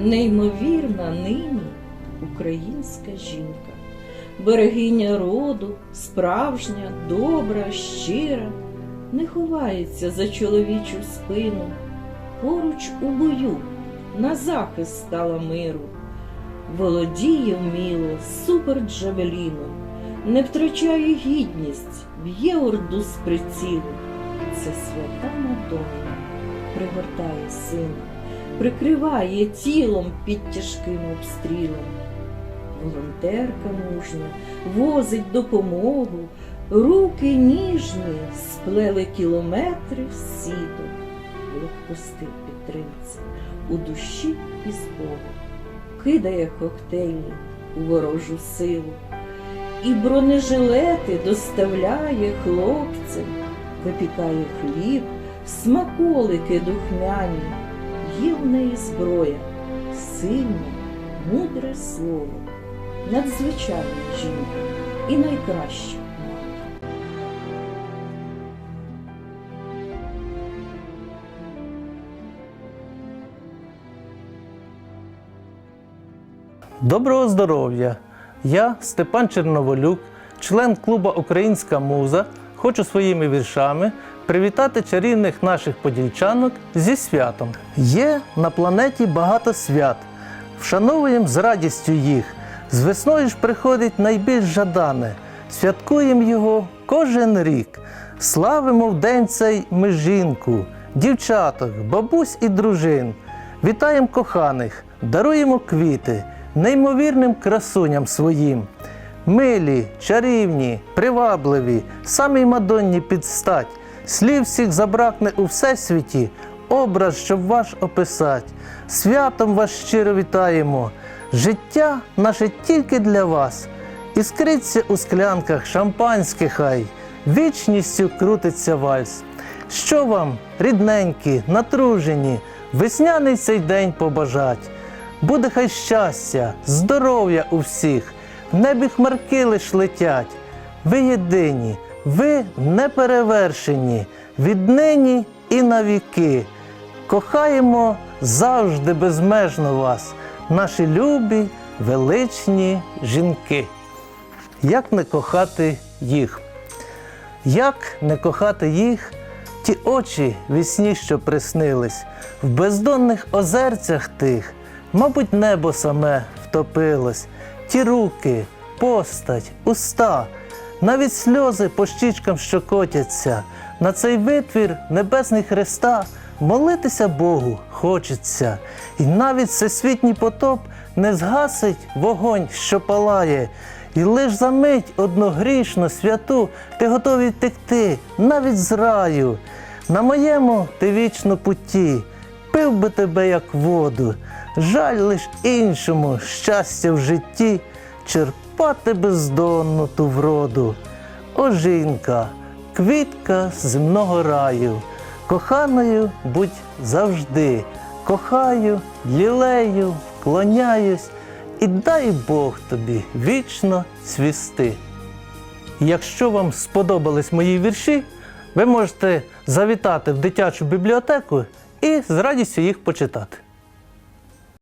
неймовірна нині українська жінка, берегиня роду, справжня, добра, щира, не ховається за чоловічу спину, поруч у бою на захист стала миру, володіє вміло суперджавеліном, не втрачає гідність, б'є орду з прицілу. Це свята Мадонна пригортає сина, прикриває тілом під тяжким обстрілом. Волонтерка мужня возить допомогу, руки ніжні сплели кілометри в сіто, блокпости підтримці. У душі і з кидає коктейлі у ворожу силу, і бронежилети доставляє хлопцям, випікає хліб, смаколики духмяні, є в неї зброя, сильне, мудре слово, надзвичайна жінка і найкраща. Доброго здоров'я! Я Степан Черноволюк, член клубу Українська муза, хочу своїми віршами привітати чарівних наших подільчанок зі святом. Є на планеті багато свят. Вшановуємо з радістю їх. З весною ж приходить найбільш жадане. Святкуємо його кожен рік. Славимо в день цей ми жінку, дівчаток, бабусь і дружин. Вітаємо коханих, даруємо квіти неймовірним красуням своїм. Милі, чарівні, привабливі, самій Мадонні підстать. Слів всіх забракне у всесвіті, образ, щоб ваш описать. Святом вас щиро вітаємо. Життя наше тільки для вас. Іскриться у склянках шампанське хай, вічністю крутиться вальс. Що вам, рідненькі, натружені, весняний цей день побажать? Буде хай щастя, здоров'я у всіх, в небі хмарки лиш летять. Ви єдині, ви неперевершені, віднині і навіки. Кохаємо завжди безмежно вас, наші любі, величні жінки. Як не кохати їх? Як не кохати їх, ті очі вісні, що приснились, в бездонних озерцях тих, мабуть, небо саме втопилось, ті руки, постать, уста, навіть сльози по щічкам, що котяться, на цей витвір небесний Христа молитися Богу хочеться, і навіть всесвітній потоп не згасить вогонь, що палає. І лиш за мить одногрішну святу ти готовий текти навіть з раю. На моєму ти вічно путі, пив би тебе, як воду, жаль лиш іншому щастя в житті, черпати бездонну ту вроду. О, жінка, квітка земного раю, коханою будь завжди, кохаю, лілею, вклоняюсь, і дай Бог тобі вічно цвісти. Якщо вам сподобались мої вірші, ви можете завітати в дитячу бібліотеку і з радістю їх почитати.